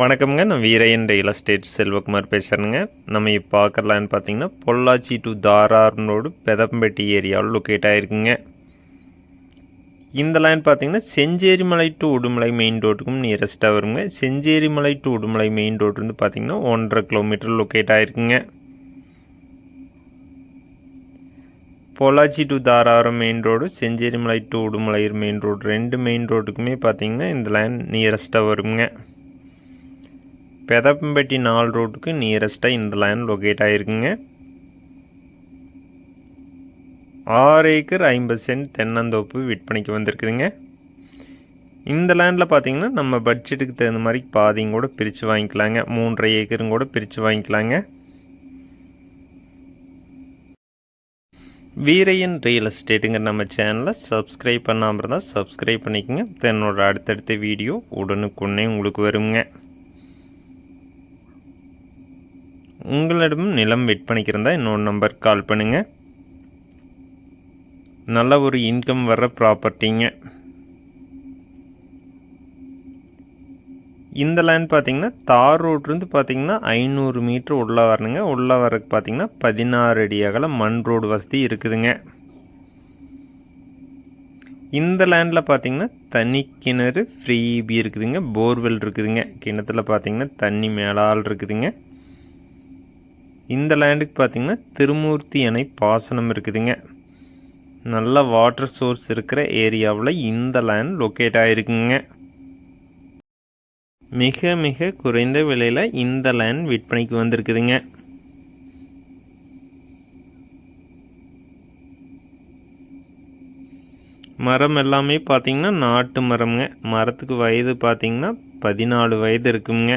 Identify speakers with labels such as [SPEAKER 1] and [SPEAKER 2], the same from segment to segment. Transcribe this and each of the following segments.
[SPEAKER 1] வணக்கம்ங்க. நான் Veeraiyan real estate Selvakumar பேசுகிறேங்க நம்ம இப்போ பார்க்கலான்னு பார்த்தீங்கன்னா பொள்ளாச்சி டு தாரார் ரோடு பெதம்பட்டி ஏரியாவில் லொக்கேட் ஆகிருக்குங்க இந்த லைன் பார்த்தீங்கன்னா செஞ்சேரிமலை டு உடுமலை மெயின் ரோட்டுக்கும் நியரஸ்ட்டாக வருங்க. Chencherimalai to Udumalai main road வந்து பார்த்தீங்கன்னா ஒன்றரை கிலோமீட்டர் லொக்கேட் ஆகிருக்குங்க Pollachi to தாராரம் main road Chencherimalai to Udumalai main road ரெண்டு மெயின் ரோட்டுக்குமே பார்த்தீங்கன்னா இந்த லைன் நியரஸ்ட்டாக வருங்க. பெதப்பம்பட்டி நாலு ரோட்டுக்கு நியரஸ்ட்டாக இந்த லேண்ட் லொக்கேட் ஆகிருக்குங்க ஆறு ஏக்கர் ஐம்பது சென்ட் தென்னந்தோப்பு விற்பனைக்கு வந்திருக்குதுங்க. இந்த லேண்டில் பார்த்திங்கன்னா நம்ம பட்ஜெட்டுக்கு தகுந்த மாதிரி பாதியும் கூட பிரித்து வாங்கிக்கலாங்க. மூன்றரை ஏக்கரும் கூட பிரித்து வாங்கிக்கலாங்க. வீரையன் ரியல் எஸ்டேட்டுங்கிற நம்ம சேனலை சப்ஸ்கிரைப் பண்ணாமல் இருந்தால் சப்ஸ்கிரைப் பண்ணிக்கோங்க. என்னோட அடுத்தடுத்த வீடியோ உடனுக்குடனே உங்களுக்கு வருங்க. உங்களிடம் நிலம் விற்பனைக்கு இருந்தால் இன்னொரு நம்பர் கால் பண்ணுங்கள் நல்ல ஒரு இன்கம் வர்ற ப்ராப்பர்ட்டிங்க இந்த லேண்ட் பார்த்தீங்கன்னா தார் ரோட்லேருந்து பார்த்தீங்கன்னா ஐநூறு மீட்ரு உள்ளே வரணுங்க. உள்ளே வரக்கு பார்த்தீங்கன்னா பதினாறு அடி அகல மண் ரோடு வசதி இருக்குதுங்க. இந்த லேண்டில் பார்த்தீங்கன்னா தனி கிணறு ஃப்ரீபி இருக்குதுங்க. போர்வெல் இருக்குதுங்க. கிணத்துல பார்த்தீங்கன்னா தண்ணி மேலால் இருக்குதுங்க. இந்த லேண்டுக்கு பார்த்திங்கன்னா திருமூர்த்தி அணை பாசனம் இருக்குதுங்க. நல்ல வாட்டர் சோர்ஸ் இருக்கிற ஏரியாவில் இந்த லேண்ட் லொக்கேட் ஆகிருக்குங்க மிக மிக குறைந்த விலையில் இந்த லேண்ட் விற்பனைக்கு வந்திருக்குதுங்க. மரம் எல்லாமே பார்த்தீங்கன்னா நாட்டு மரம்ங்க. மரத்துக்கு வயது பார்த்தீங்கன்னா பதினாலு வயது இருக்குங்க.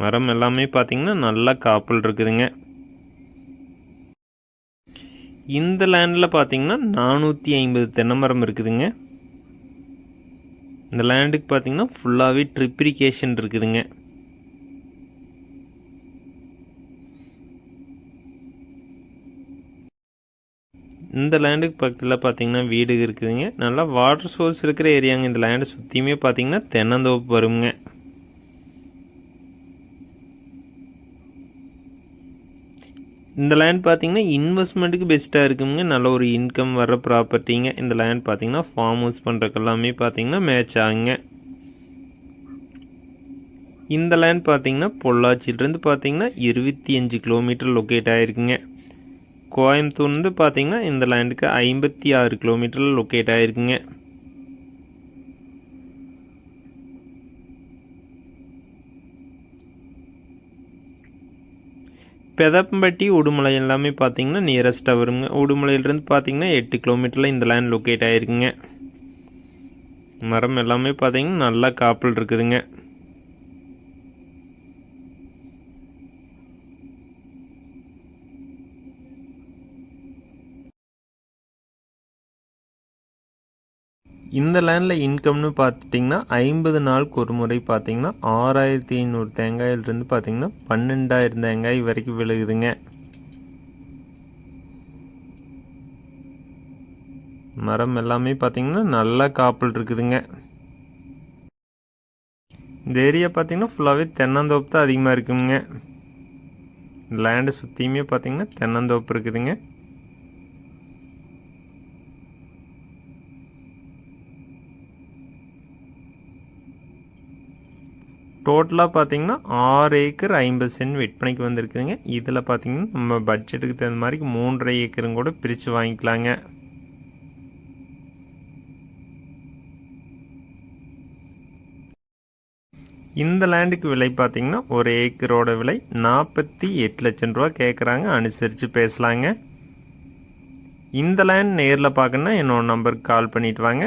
[SPEAKER 1] மரம் எல்லாமே பார்த்தீங்கன்னா நல்லா காப்பல் இருக்குதுங்க. இந்த லேண்டில் பார்த்திங்கன்னா நானூற்றி ஐம்பது தென்னை மரம் இருக்குதுங்க. இந்த லேண்டுக்கு பார்த்திங்கன்னா ஃபுல்லாகவே ட்ரிப்ரிகேஷன் இருக்குதுங்க. இந்த லேண்டுக்கு பக்கத்தில் பார்த்தீங்கன்னா வீடு இருக்குதுங்க. நல்லா வாட்டர் சோர்ஸ் இருக்கிற ஏரியாங்க இந்த லேண்டு சுற்றியுமே பார்த்தீங்கன்னா தென்னந்தோப்பு வருங்க. இந்த லேண்ட் பார்த்தீங்கன்னா இன்வெஸ்ட்மெண்ட்டுக்கு பெஸ்ட்டாக இருக்குங்க. நல்ல ஒரு இன்கம் வர ப்ராப்பர்ட்டிங்க இந்த லேண்ட் பார்த்தீங்கன்னா ஃபார்ம் ஹவுஸ் பண்ணுறக்கு எல்லாமே பார்த்தீங்கன்னா மேட்ச் ஆகுங்க. இந்த லேண்ட் பார்த்தீங்கன்னா பொள்ளாச்சியிலேருந்து பார்த்தீங்கன்னா இருபத்தி அஞ்சு கிலோமீட்டர் லொக்கேட் ஆகிருக்குங்க கோயம்புத்தூர்லேருந்து பார்த்தீங்கன்னா இந்த லேண்டுக்கு ஐம்பத்தி ஆறு கிலோமீட்டரில் லொக்கேட் ஆகிருக்குங்க பெதம்பட்டி உடுமலை எல்லாமே பார்த்தீங்கன்னா நியரஸ்ட்டாக வருங்க. உடுமலையிலேருந்து பார்த்தீங்கன்னா எட்டு கிலோமீட்டரில் இந்த லேண்ட் லொக்கேட் ஆகிருக்குங்க மரம் எல்லாமே பார்த்தீங்கன்னா நல்லா காப்பல் இருக்குதுங்க. இந்த லேண்டில் இன்கம்னு பார்த்துட்டிங்கன்னா ஐம்பது நாளுக்கு ஒரு முறை பார்த்திங்கன்னா ஆறாயிரத்தி ஐநூறு தேங்காயிலிருந்து பார்த்தீங்கன்னா பன்னெண்டாயிரம் தேங்காய் வரைக்கும் விழுகுதுங்க. மரம் எல்லாமே பார்த்தீங்கன்னா நல்லா காப்பல் இருக்குதுங்க. இந்த ஏரியா பார்த்தீங்கன்னா ஃபுல்லாகவே தென்னந்தோப்பு தான் அதிகமாக இருக்குங்க. லேண்டு சுற்றியுமே பார்த்திங்கன்னா தென்னந்தோப்பு இருக்குதுங்க. டோட்டலாக பார்த்தீங்கன்னா ஆறு ஏக்கர் ஐம்பது சென்ட் விற்பனைக்கு வந்திருக்குதுங்க. இதில் பார்த்தீங்கன்னா நம்ம பட்ஜெட்டுக்கு தகுந்த மாதிரி மூன்றரை ஏக்கரும் கூட பிரித்து வாங்கிக்கலாங்க. இந்த லேண்டுக்கு விலை பார்த்திங்கன்னா ஒரு ஏக்கரோட விலை நாற்பத்தி எட்டு லட்சம் ரூபா கேட்குறாங்க அனுசரித்து பேசலாங்க. இந்த லேண்ட் நேரில் பார்க்கணுன்னா என்னோட நம்பருக்கு கால் பண்ணிவிட்டு வாங்க.